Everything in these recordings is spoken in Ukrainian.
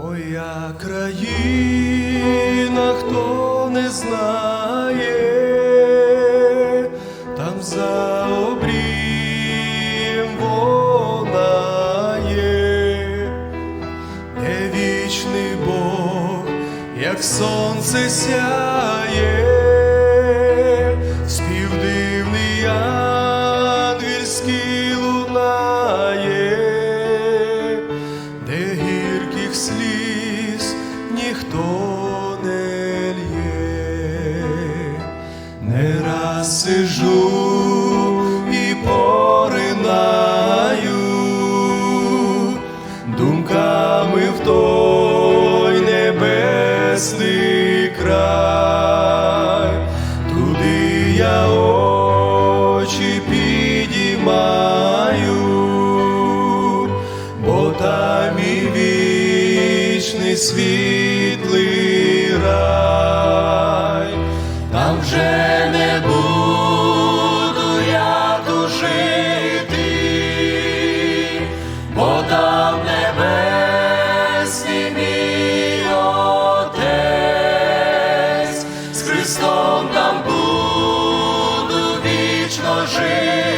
Та країна, хто не знає, там за обрієм вона є, де вічний Бог, як сонце сяє, спів дивний ангельський сижу і поринаю. Думками в той небесний край, туди я очі підіймаю, бо там і вічний світлий там небесний мій з Христом там буду вічно жити,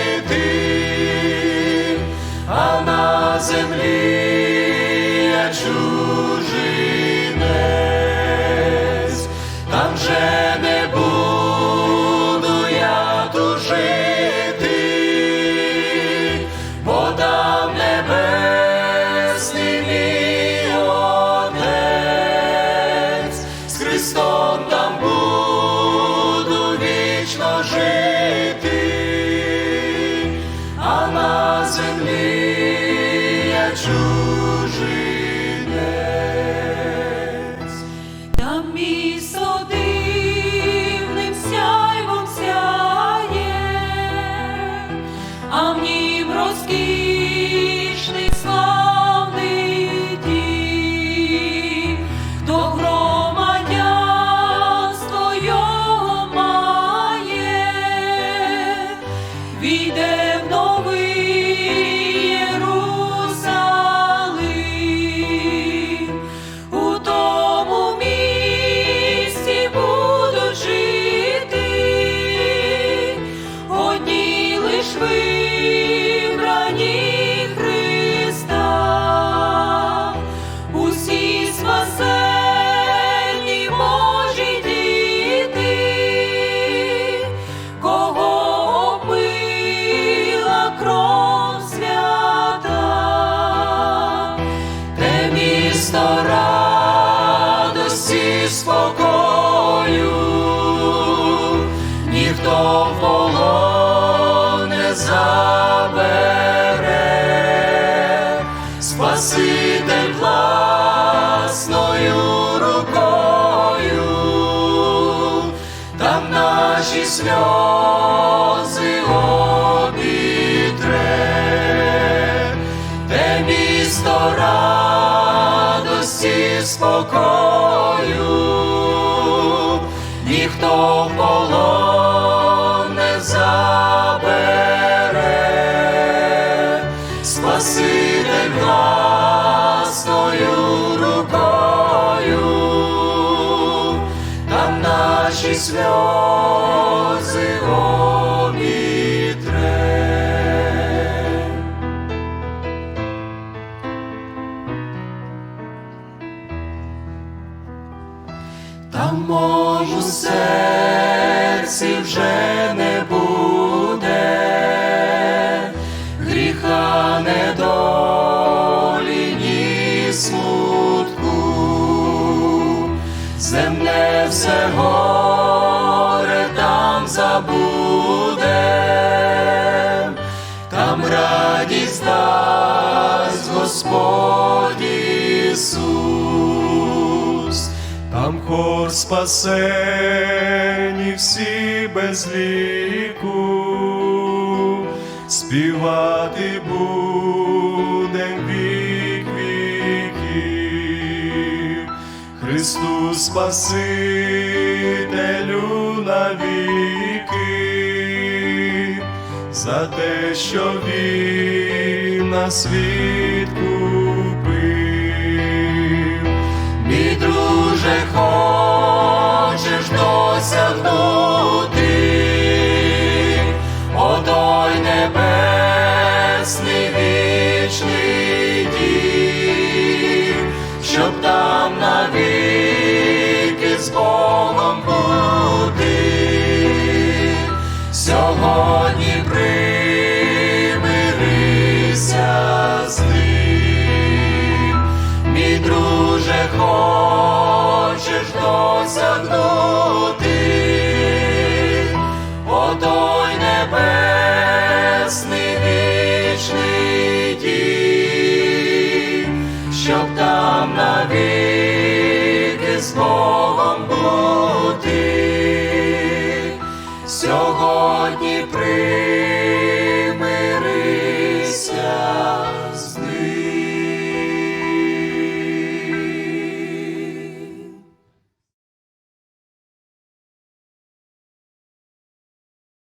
а в розкішний славний дім, має, війде забере, Спаситель власною рукою, там наші сльози обітре. Те місто радості спокою, наші сльози обітре. Там можу серці вже не буде, гріха недолі, ні смутку, все горе там забуде, там радість дасть Господь Ісус. Там хор спасені всі без ліку, співати будем вік віків, Христу Спасителю навіки, за те, що він на світ купив. мій друже, хочеш досягнути. Осягнути, о той небесний вічний дім, щоб там навіки з